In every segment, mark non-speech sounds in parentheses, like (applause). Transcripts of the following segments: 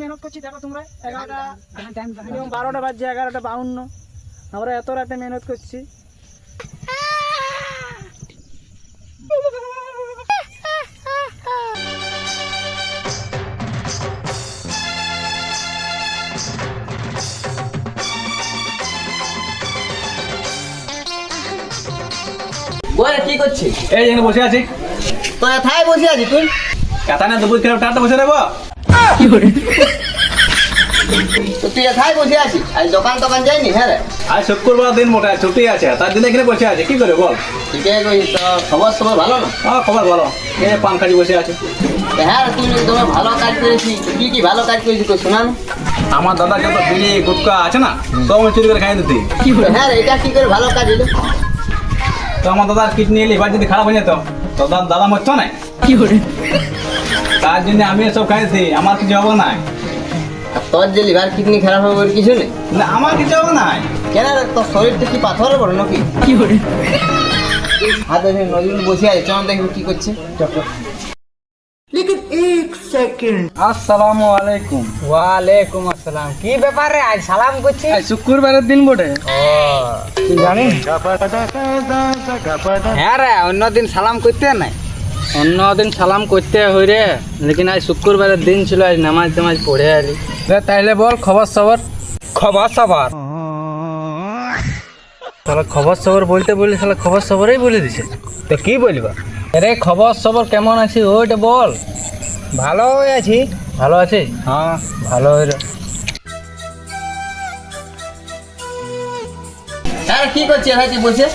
মেহনত করছি দেখো তোমরা এগারোটা মিনিমাম বারোটা বাজছে এগারোটা বাউন্ন। আমরা এত রাতে মেহনত করছি। বলে কি করছিস? এই এখানে বসে আছি। তো এথায় বসে আছিস তুই? কাতা না দুপুর খেলে টাটা বসে দেবো? তুই এথায় বসে আছিস আজ দোকান দোকান যাইনি হ্যাঁ রে? আজ শুক্রবার দিন মোটা ছুটি আছে। তার জন্য এখানে বসে আছে। কি করে বল? ঠিকই তো খবর সবর ভালো না? হ্যাঁ খবর বলো এই পান বসে আছে। হ্যাঁ তুই তোমার ভালো কাজ করেছিস কি কি ভালো কাজ করেছিস তো শোনান। আমার দাদা যত বিড়ি গুটকা আছে না সব আমি চুরি করে খাই দিতি। তো হ্যাঁ রে, এটা কি করে ভালো কাজ হলো? তো আমার দাদার কিডনি লিভার যদি খারাপ হয়ে যেত তো দাদা দাদা মরতো না। তার জন্য আমি সব খাই দিতি আমার কিছু হবে না আর তোর যে লিভার কিডনি খারাপ হবে ওর কিছু নেই? না আমার কিছু হবে না কেন রে তোর শরীরটা কি নাকি? হাতে নজরুল বসে আছে চল দেখবি কি করছে। আসসালামু আলাইকুম। ওয়ালাইকুম আসসালাম। কি ব্যাপারে আজ সালাম করছি আজ শুক্রবারের দিন বটে। জানিস? হ্যাঁ রে অন্যদিন সালাম করতে নাই। অন্য দিন সালাম করতে হই রে লেকিন আজ শুক্রবারের দিন ছিল আজ নামাজ টামাজ পড়ে আলি। রে তাইলে বল খবর সবর? খবর সবার। তাহলে খবর সবর বলতে বলি তাহলে খবর সবরই বলে দিছে। তো কি বলবা? আরে খবর সবর কেমন আছে ওইটা বল। ভালো হয়ে আছি। ভালো আছে হ্যাঁ। ভালো হয়ে হ্যাঁ রে, কি করছিস ভাই তুই বসে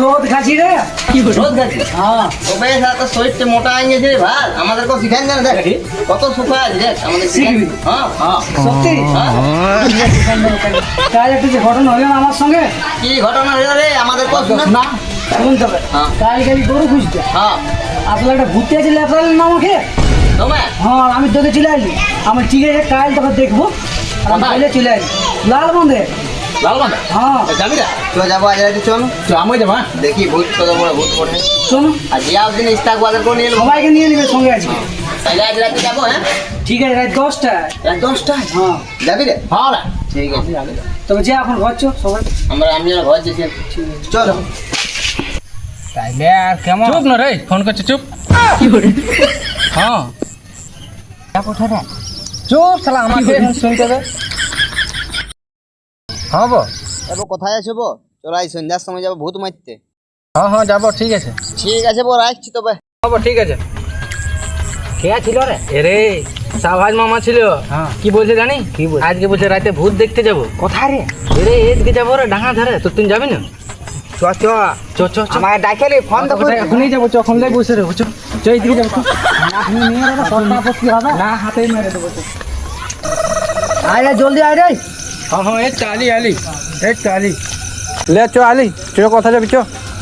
রোদ খাচ্ছি রে। কি রোদ খাচ্ছিস হ্যাঁ। তবে সারা তোর শরীরটা মোটা হয়ে গেছে রে ভাই। আমাদেরকেও শিখাই না দেখ। কত সুখা আছে দেখ। আমাদের শিখাবি? হ্যাঁ। হ্যাঁ। সত্যি? হ্যাঁ। কাল একটা যে ঘটনা হলো আমার সঙ্গে? কি ঘটনা হলো রে? আমাদের কত শোনা না? শুনতে হবে হ্যাঁ। কাল গেলি গরু খুঁজতে। হ্যাঁ। আসলে একটা ঘুরতে ছিল আপনার না আমাকে হ্যাঁ আমি তোকে চলে আসলি আমি ঠিক আছে কাল তোকে দেখব। চলে আসলি লাল মন্দির লালবান্ধা হ্যাঁ। যাবি না চল যাব আজ রাতে চল। তো আমি যাব হ্যাঁ? দেখি ভূত কত বড় ভূত পড়ে শোনো আর জিয়া দিন ইস্তাক বাজার করে নিয়ে সবাইকে নিয়ে নেবে সঙ্গে আজকে। তাহলে আজ রাতে যাব হ্যাঁ? ঠিক আছে রাত দশটা রাত দশটায়? হ্যাঁ। যাবি রে? হ্যাঁ ঠিক আছে। তবে যে এখন ঘর চো সবাই। আমরা আমি ঘর যেছি চল। তাইলে আর কেমন? চুপ না রে ফোন করছে চুপ। হ্যাঁ। চুপ সালা আমাকে শুনতে হবে হব যাব কোথায় আছো বো চল আজ সন্ধ্যার সময় যাব ভূত মারতে। হ্যাঁ হ্যাঁ যাব ঠিক আছে। ঠিক আছে বো রাখছি তবে। হব ঠিক আছে। কে ছিল রে? এরে। সাভাজ মামা ছিল। হ্যাঁ। কি বলছে জানি? কি বলছে? আজকে বলছে রাতে ভূত দেখতে যাব। কোথায় রে? এরে এদিকে যাব রে ডাঙা ধারে। তো তুই যাবি না? চ চ। চ চ আমাকে ডাকেলি ফোন তো করবি এখনই যাব চ এখন বসে রে চ চ। এইদিকে যাব না হাতেই মেরে দেবো আয় রে জলদি আয় রে। হ্যাঁ হ্যাঁ এই চালি লে চ আলি চ কথা যাবি চ।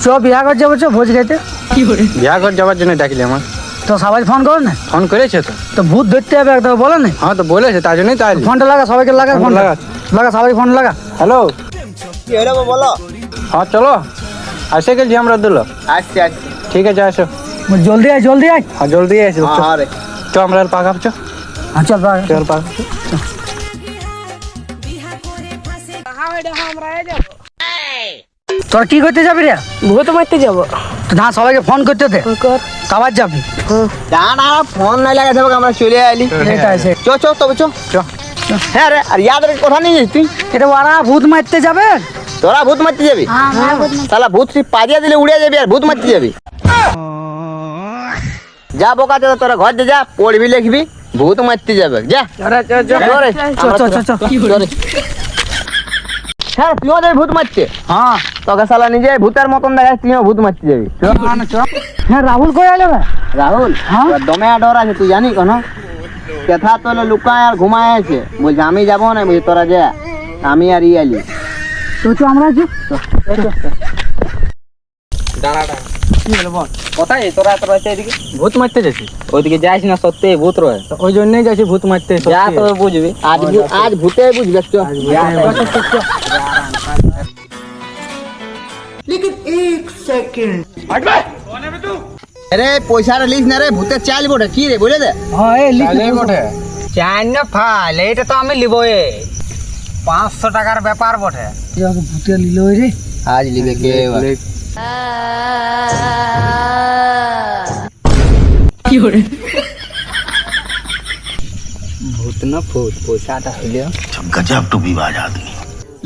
চ বিয়া যাব চ ভোজ খেতে কি করে? বিয়া কর যাবার জন্য ডাকলি আমার তো সবাই ফোন করো না? ফোন করেছে তো। তো ভূত ধরতে হবে একদম বলে না। হ্যাঁ তো বলেছে তার জন্যই তাই ফোনটা লাগা সবাইকে লাগা ফোন লাগা। লাগা। সবাই ফোন লাগা। হ্যালো। কি হলো বলো। হ্যাঁ চলো। আসে গেছি আমরা দুলো। আসছি আসছি। ঠিক আছে আসো। জলদি আয় জলদি আয়। হ্যাঁ জলদি আসো হ্যাঁ হ্যাঁ চ আমরা পাকাপ চ। হ্যাঁ চল বাবা। চল। তোর কি করতে যাবি রে? ভূত মারতে যাব। না সবাইকে ফোন করতে দে। কর। যাবি। না না ফোন লাগা যাব আমরা চলে আইলি। এটা আছে চ চ তবে চ। চ। হ্যাঁ রে আর ইয়াদ রে কথা নিয়ে তুই? এটা ওরা ভূত মারতে যাবে? তোরা ভূত মারতে যাবি? তাহলে ভূত সে পাজিয়া দিলে উড়ে যাবি আর ভূত মারতে যাবি। যা বোকা চোদা তোরা ঘর যা, যা পড়বি লিখবি ভূত মারতে যাবে। যা। আমরা চ চ তোরা- চ চল রে। হ্যাঁ তুইও যাবি ভূত মারতে হ্যাঁ। তোকে শালা নিজে ভূতের মতন দেখাস তুইও ভূত মারতে যাবি। হ্যাঁ রাহুল কই আইলো রে রাহুল? হ্যাঁ? দমে ডর আছে তুই জানি কেন? কথা তোলে লুকায় আর ঘুমায় আছে। বলছে আমি যাব না বলছে তোরা যা। আমি আর ই আলি। তো তো আমরা কোথায়? তোরা এত রয়েছে এদিকে? ভূত মারতে যাচ্ছি। ওইদিকে যাইস না সত্যি ভূত রয়ে। ওই জন্যই যাচ্ছি ভূত মারতে যা তবে বুঝবি। আজ আজ ভূতে বুঝবে চ। আরে পয়সা লিস না রে ভূতের চাল বটে কি রে বলে দে হ্যাঁ এই লিখ বটে চার না ফাইল এইটা তো আমি লিব এ পাঁচশো টাকার ব্যাপার বটে ভূতে নিল রে আজ লিবে কে এবার? ভূত না ভূত পয়সাটা হইলে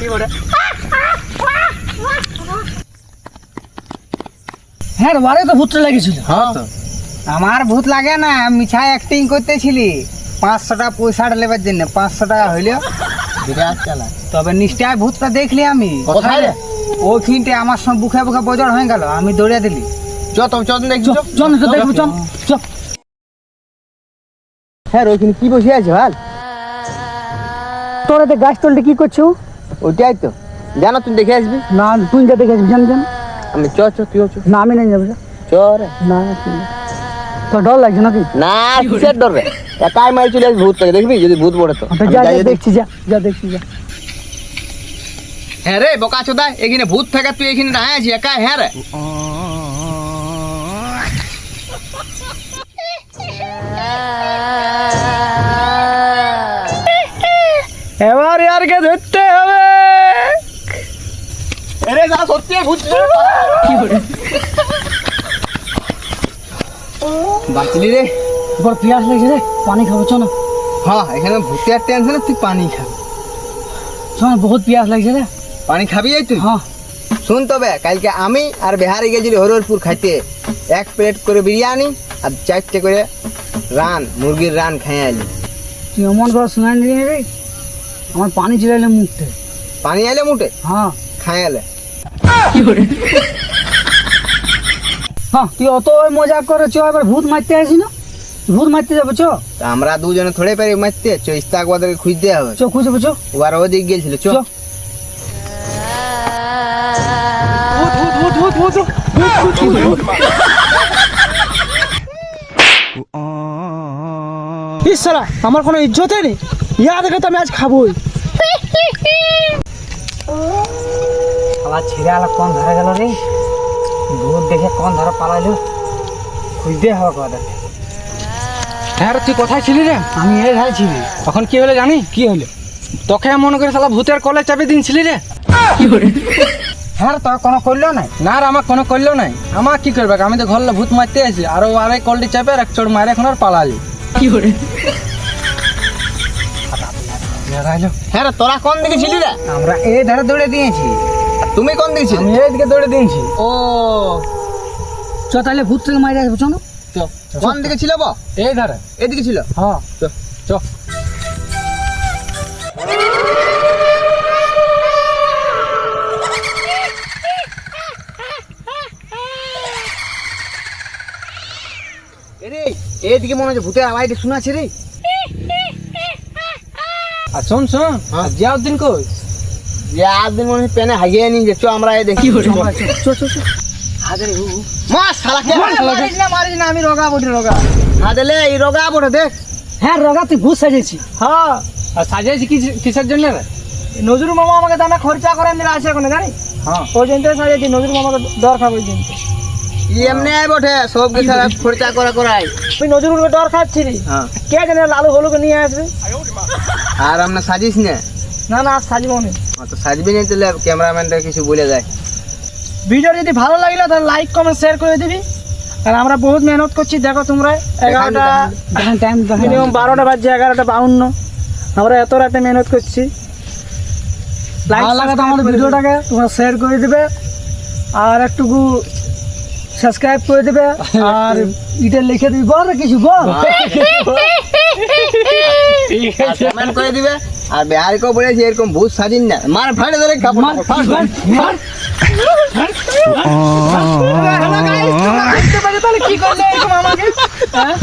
কি বড়ে হ্যাঁ বারে তো লেগেছিল হ্যাঁ আমার ভূত লাগে না মিছাই অ্যাক্টিং করতেছিলি। পাঁচশো টাকা পয়সাটা নেবার জন্য পাঁচশো টাকা হইলেও বিরাট চালা তবে নিশ্চয় ভূতটা দেখলি আমি। কোথায় ওইখিনটে আমার সঙ্গে বুকে বুকে বজর হয়ে গেল আমি দৌড়ে দিলি। চ তো চল। চল তো দেখব চল চল হ্যাঁ ওইখানে কি বসে আছে? ভালো তোরা তো গাছ তলটা কি করছ? ওইটাই তো। জানো তুই দেখে আসবি? না তুই যা দেখে আসবি জান জান। আমি চ চ তুইও চ। না আমি নাই যাব যা। চ রে। না তো ডর লাগছে নাকি? না কিসের ডর রে? একাই মারি চলে আসবি ভূত থেকে দেখবি? যদি ভূত পড়ে তো। আমি যা যা দেখছি যা যা দেখছি যা। হ্যাঁ রে বোকা চোদা এখানে ভূত থাকে তুই এখানে দাঁড়ায় আছিস একা হ্যাঁ রে। এবার ইয়ারকে ধরতে হবে। আরে যা সত্যি ভূত বাঁচলি রে। এবার পিয়াস লাগছে রে পানি খাব চল। হ্যাঁ এখানে ভূতের টেনশনে তুই পানি খাবি চল না, বহুত পিয়াস লাগছে রে। পানি খাবি এই তুই? হ্যাঁ। শুন তবে কালকে আমি আর বিহারে গেছিলি হরিহরপুর খাইতে। এক প্লেট করে বিরিয়ানি আর চারটে করে রান মুরগির রান খাইয়ে আলি তুই এমন করে শোনাই রে আমার পানি চলে এলে মুখতে। পানি আলে মুটে হ্যাঁ। খাই আলে (laughs) হ্যাঁ তুই অত ওই মজা করে চ এবার ভূত মারতে আসি না? ভূত মারতে যাব চ। আমরা দুজনে থোড়ে পারি মারতে চ ইস্তাকবাদকে খুঁজতে হবে। চ খুঁজে চ। ওবার ওদিক গেছিল চ। ইসারা আমার কোনো ইজ্জতে নেই ইয়া দেখে তো আমি আজ খাবোই। (laughs) ছেড়ে আলা কোন ধরে গেল রে? ভূত দেখে কোন ধরে পালাইলো? খুঁজতে হবে কথা হ্যাঁ তুই কোথায় ছিলি রে? আমি এই ধারে ছিলি। তখন কি হলো জানি? কি হলো তোকে মনে করে শালা ভূতের কলে চাপে দিনছিলি রে। হ্যাঁ তো কোনো করল নাই? না রে আমার কোনো করল নাই। আমার কি করবে? আমি তো ঘর ভূত মারতে আছি আর ও আরে কলটি চাপে আর এক চোট মারে এখন আর পালালি। কি করে? হ্যাঁ রে তোরা কোন দিকে ছিলি রে? আমরা এই ধারে দৌড়ে দিয়েছি। আর তুমি কোন দিয়েছি আমি এইদিকে দৌড়ে দিয়েছি। ও। চ তাহলে ভূত থেকে মাইরে আসব চলো। কোন দিকে ছিল বো? এই ধারে। এদিকে ছিল? হ্যাঁ। চ। চ। এদিকে মনে হচ্ছে ভূতের আওয়াজটা শোনাচ্ছে রে। (laughs) আর শোন শোন হ্যাঁ। জিয়াউদ্দিন কই? একদিন মনে পেনে হাগিয়ে নিয়ে আমরা দেখি। মারিস না মারিস না আমি রগা বটি রগা। হাদেলে এই রোগা পড়ে দেখ। হ্যাঁ রগা তুই ভূত হ্যাঁ। আর সাজিয়েছি কিসের জন্য নজরুল মামা আমাকে দানা খরচা এখন জানি হ্যাঁ। ওই জন্য সাজিয়েছি নজরুল মামাকে দর খাব ওই জন্য। এমনি বটে সব কিছু খরচা করে করাই তুই নজরুলকে হ্যাঁ। কে জানে লালু হলুকে নিয়ে আসবে? আর আমরা সাজিস না। না না সাজবো না। তো সাজবি না তাহলে ক্যামেরাম্যানটা কিছু বলে যায়। ভিডিও যদি ভালো লাগলে তাহলে লাইক কমেন্ট শেয়ার করে দিবি। আর আমরা বহুত মেহনত করছি দেখো তোমরা এগারোটা টাইম মিনিমাম বারোটা বাজছে এগারোটা বাউন্ন। আমরা এত রাতে মেহনত করছি। লাইক লাগাতে আমাদের ভিডিওটাকে তোমরা শেয়ার করে দেবে। আর একটুকু সাবস্ক্রাইব করে দেবে। আর এটা লিখে দিবি। বল রে কিছু বল। কমেন্ট (laughs) করে দিবে। আর বিহারিকেও বলেছি এরকম ভূত সাজিন না মার ফাড়ে ধরে কি করলে এরকম আমাকে হ্যাঁ?